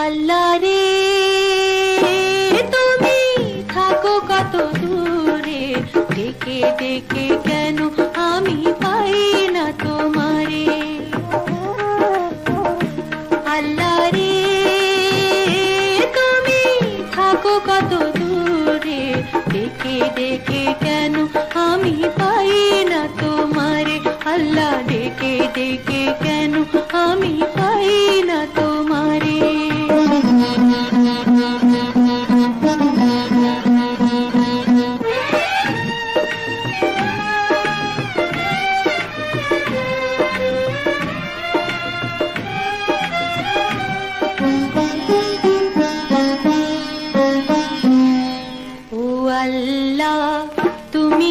আল্লাহ রে তুমি থাকো কত দূরে, ডেকে ডেকে কেন আমি পাই না তোমারে? আল্লাহ রে তুমি থাকো কত দূরে, ডেকে ডেকে কেন আমি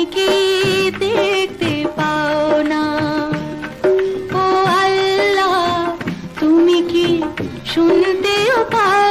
কি দেখতে পাও না তুমি কি শুনতেও পাও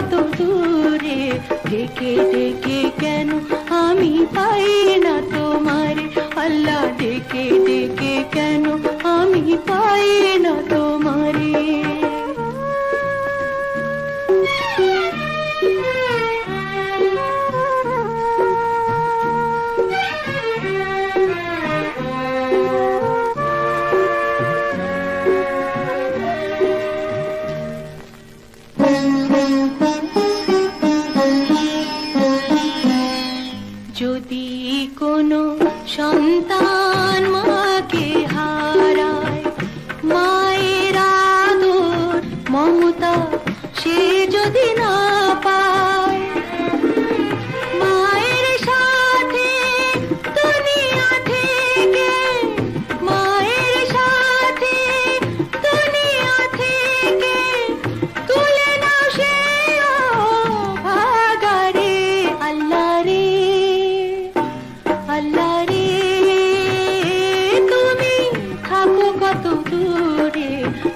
কত দূরে ডেকে ডেকে কেন আমি পাই কোনো সন্তান মাকে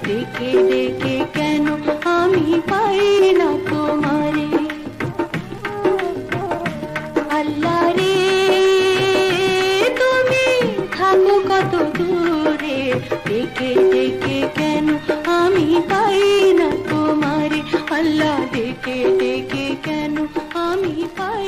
ডেকে ডেকে কেন আমি পাই না তোমারে? আল্লাহ রে, তুমি থাকো কত দূরে? ডেকে দেখে কেন আমি পাই না তোমারে? আল্লাহ দেখে দেখে কেন আমি পাই